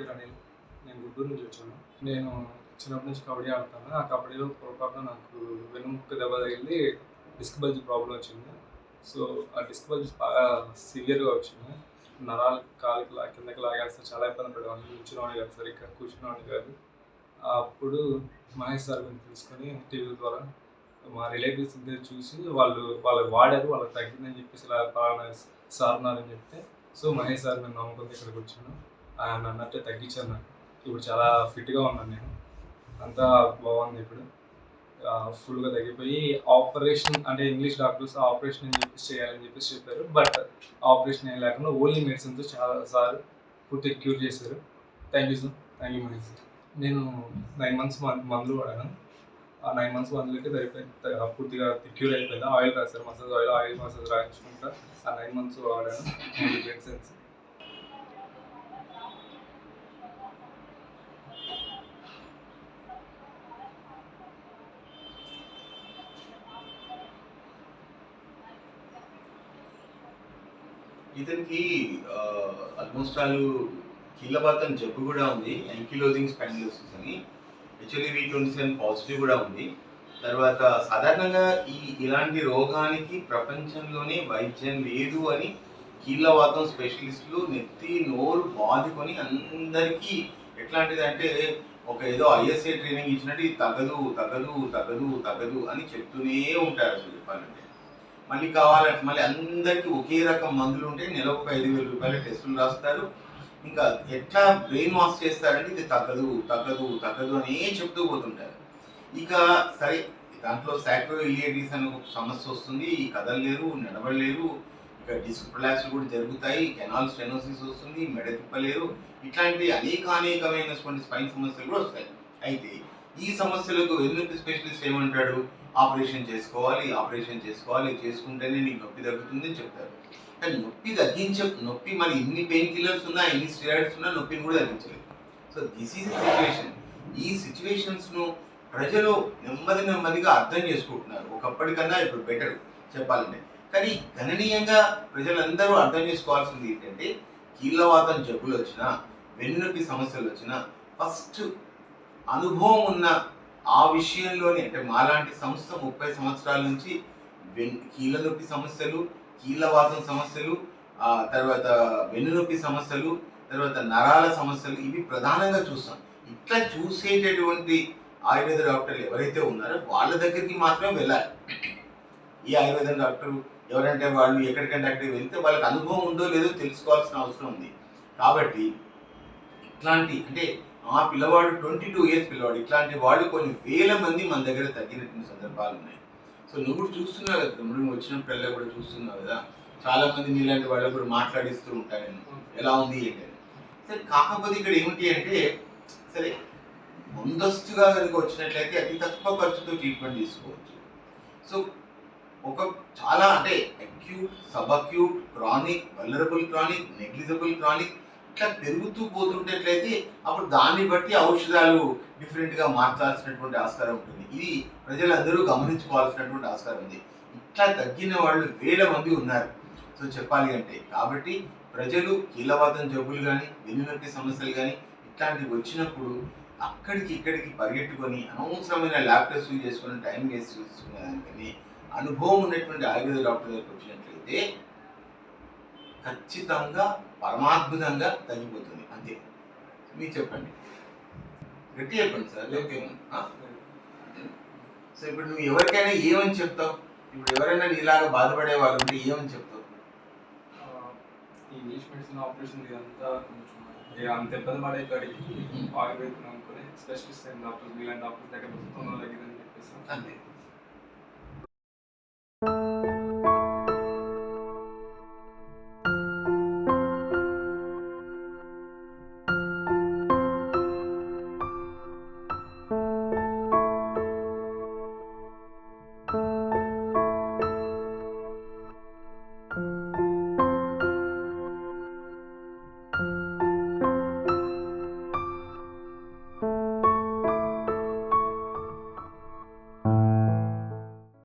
పేరు అనిల్ నేను గుంటూరు నుంచి వచ్చాను. నేను చిన్నప్పటి నుంచి కబడ్డీ ఆడుతాను. ఆ కబడ్డీలో పొరపాటున నాకు వెనుముక్క దెబ్బ తగిలి డిస్క్ బల్జ్ ప్రాబ్లం వచ్చింది. సో ఆ డిస్క్ బల్జ్ బాగా సివియర్గా వచ్చింది. నరాలు కాలుకి లా కిందకి లాగేస్తే చాలా ఇబ్బంది పడేవాడిని. కూర్చునేవాడిని కాదు సరిగ్గా కూర్చునేవాడిని కాదు. అప్పుడు మహేష్ సార్ గురించి తెలుసుకొని టీవీ ద్వారా మా రిలేటివ్స్ ఇద్దరు చూసి వాళ్ళు వాళ్ళు వాడారు వాళ్ళకి తగ్గిందని చెప్పేసి ఇలా పలానా సార్ ఉన్నారని చెప్తే సో మహేష్ సార్ నేను నమ్ముకుంది ఇక్కడికి వచ్చాను. ఆయన అన్నట్టే తగ్గించాను. నాకు ఇప్పుడు చాలా ఫిట్గా ఉన్నాను నేను. అంతా బాగుంది ఇప్పుడు. ఫుల్గా తగ్గిపోయి ఆపరేషన్ అంటే ఇంగ్లీష్ డాక్టర్స్ ఆపరేషన్ అని చెప్పేసి చేయాలని చెప్పేసి చెప్పారు. బట్ ఆపరేషన్ ఏం లేకుండా ఓన్లీ మెడిసిన్తో చాలా సార్ పూర్తిగా క్యూర్ చేశారు. Thank you sir thank you Mani sir నేను నైన్ మంత్స్ మందులు వాడాను. ఆ నైన్ మంత్స్ మందులకి సరిపోయింది పూర్తిగా క్యూర్ అయిపోయింది. ఆయిల్ రాశారు. మసాజ్ ఆయిల్ ఆయిల్ మసాజ్ రాయించుకుంటా ఆ నైన్ మంత్స్ వాడాను. మెడిసిన్స్ ఇతనికి ఆల్మోస్ట్ ఆల్ కీళ్ళబాతం జబ్బు కూడా ఉంది. యాంకిలోజింగ్ స్పాండిలోసిస్ అని. HLA B twenty seven positive కూడా ఉంది. తర్వాత సాధారణంగా ఈ ఇలాంటి రోగానికి ప్రపంచంలోనే వైద్యం లేదు అని కీళ్ళవాతం స్పెషలిస్టులు నెత్తి నోరు బాదుకొని అందరికీ ఎట్లాంటిది అంటే ఒక ఏదో ఐఎస్ఏ ట్రైనింగ్ ఇచ్చినట్టు ఇది తగదు తగదు తగదు తగదు అని చెప్తూనే ఉంటారు అసలు చెప్పాలంటే. మళ్ళీ కావాలంటే మళ్ళీ అందరికీ ఒకే రకం మందులు ఉంటే నెలకు ఒక ఐదు వేల రూపాయల టెస్టులు రాస్తారు. ఇంకా ఎట్లా బ్రెయిన్ వాష్ చేస్తారంటే ఇది తగ్గదు తగ్గదు తగ్గదు అనే చెప్తూ పోతుంటారు. ఇక సరే దాంట్లో సాక్రో ఇలియటిస్ అనే ఒక సమస్య వస్తుంది ఈ కదలలేరు నడవలేరు ఇక డిస్క్ ప్రొలాప్స్ కూడా జరుగుతాయి కెనాల్ స్టెనోసిస్ వస్తుంది మెడ తిప్పలేరు ఇట్లాంటి అనేకానేకమైనటువంటి స్పైన్ సమస్యలు కూడా వస్తాయి. అయితే ఈ సమస్యలకు ఎందుకు స్పెషలిస్ట్ ఏమంటాడు? ఆపరేషన్ చేసుకోవాలి ఆపరేషన్ చేసుకోవాలి చేసుకుంటేనే నీకు నొప్పి తగ్గుతుందని చెప్తారు. కానీ నొప్పి తగ్గించే నొప్పి మరి ఎన్ని పెయిన్ కిల్లర్స్ ఉన్నా ఎన్ని స్టెరాయిడ్స్ ఉన్నా నొప్పిని కూడా తగ్గించలేదు. సో దిస్ ఈజ్ సిచ్యువేషన్ ఈ సిచ్యువేషన్స్ను ప్రజలు నెమ్మది నెమ్మదిగా అర్థం చేసుకుంటున్నారు. ఒకప్పటికన్నా ఇప్పుడు బెటర్ చెప్పాలంటే. కానీ గణనీయంగా ప్రజలందరూ అర్థం చేసుకోవాల్సింది ఏంటంటే కీళ్ళవాతం జబ్బులు వచ్చినా వెన్నునొప్పి సమస్యలు వచ్చినా ఫస్ట్ అనుభవం ఉన్న ఆ విషయంలోనే అంటే మాలాంటి సంస్థ ముప్పై సంవత్సరాల నుంచి కీళ్ళ నొప్పి సమస్యలు కీళ్ళవాతం సమస్యలు ఆ తర్వాత వెన్నునొప్పి సమస్యలు తర్వాత నరాల సమస్యలు ఇవి ప్రధానంగా చూస్తాం. ఇట్లా చూసేటటువంటి ఆయుర్వేద డాక్టర్లు ఎవరైతే ఉన్నారో వాళ్ళ దగ్గరికి మాత్రమే వెళ్ళాలి. ఈ ఆయుర్వేద డాక్టర్ ఎవరంటే వాళ్ళు ఎక్కడికంటే అక్కడికి వెళ్తే వాళ్ళకి అనుభవం ఉందో లేదో తెలుసుకోవాల్సిన అవసరం ఉంది. కాబట్టి ఇట్లాంటి అంటే మా పిల్లవాడు ట్వంటీ టూ ఇయర్స్ పిల్లవాడు. ఇట్లాంటి వాళ్ళు కొన్ని వేల మంది మన దగ్గర తగ్గినటువంటి సందర్భాలు ఉన్నాయి. సో నువ్వు కూడా చూస్తున్నావు కదా తమ్ముడు, నువ్వు పిల్లలు కూడా చూస్తున్నావు కదా. చాలా మంది నీలాంటి వాళ్ళు కూడా మాట్లాడిస్తూ ఉంటాను నేను ఎలా ఉంది ఏంటి సరే కాకపోతే ఇక్కడ ఏమిటి అంటే సరే ముందస్తుగా కనుక వచ్చినట్లయితే అతి తక్కువ ఖర్చుతో ట్రీట్మెంట్ తీసుకోవచ్చు. సో ఒక చాలా అంటే acute sub acute chronic vulnerable chronic negligible chronic ఇట్లా పెరుగుతూ పోతుంటేట్లయితే అప్పుడు దాన్ని బట్టి ఔషధాలు డిఫరెంట్గా మార్చాల్సినటువంటి ఆస్కారం ఉంటుంది. ఇది ప్రజలందరూ గమనించుకోవాల్సినటువంటి ఆస్కారం ఉంది. ఇట్లా తగ్గిన వాళ్ళు వేల మంది ఉన్నారు. సో చెప్పాలి అంటే కాబట్టి ప్రజలు కీలవాతం జబ్బులు కానీ వెన్నునొప్పి సమస్యలు కానీ ఇట్లాంటివి వచ్చినప్పుడు అక్కడికి ఇక్కడికి పరిగెట్టుకొని అనవసరమైన ల్యాబ్ టెస్టులు చేసుకొని టైం వేస్ట్ చేసుకునే దానికని అనుభవం ఉన్నటువంటి ఆయుర్వేద డాక్టర్ దగ్గరికి వచ్చినట్లయితే ఖచ్చితంగా పరమాద్భుతంగా తగ్గిపోతుంది. అంతే. మీరు చెప్పండి. గట్టి చెప్పండి సార్. ఓకే సో ఇప్పుడు నువ్వు ఎవరికైనా ఏమని చెప్తావు? ఇప్పుడు ఎవరైనా నీలాగా బాధపడే వాళ్ళు ఉంటే ఏమని చెప్తావు? ఇంగ్లీష్ మెడిసిన్ ఆపరేషన్ ఇదంతా కొంచెం అంత ఇబ్బంది పడే కాడికి ఆయుర్వేదం అనుకుని స్పెషలిస్ట్ అయిన డాక్టర్స్ వీళ్ళని డాక్టర్స్ దగ్గర తొందరగా తగ్గిందని చెప్పేసి. అంతే.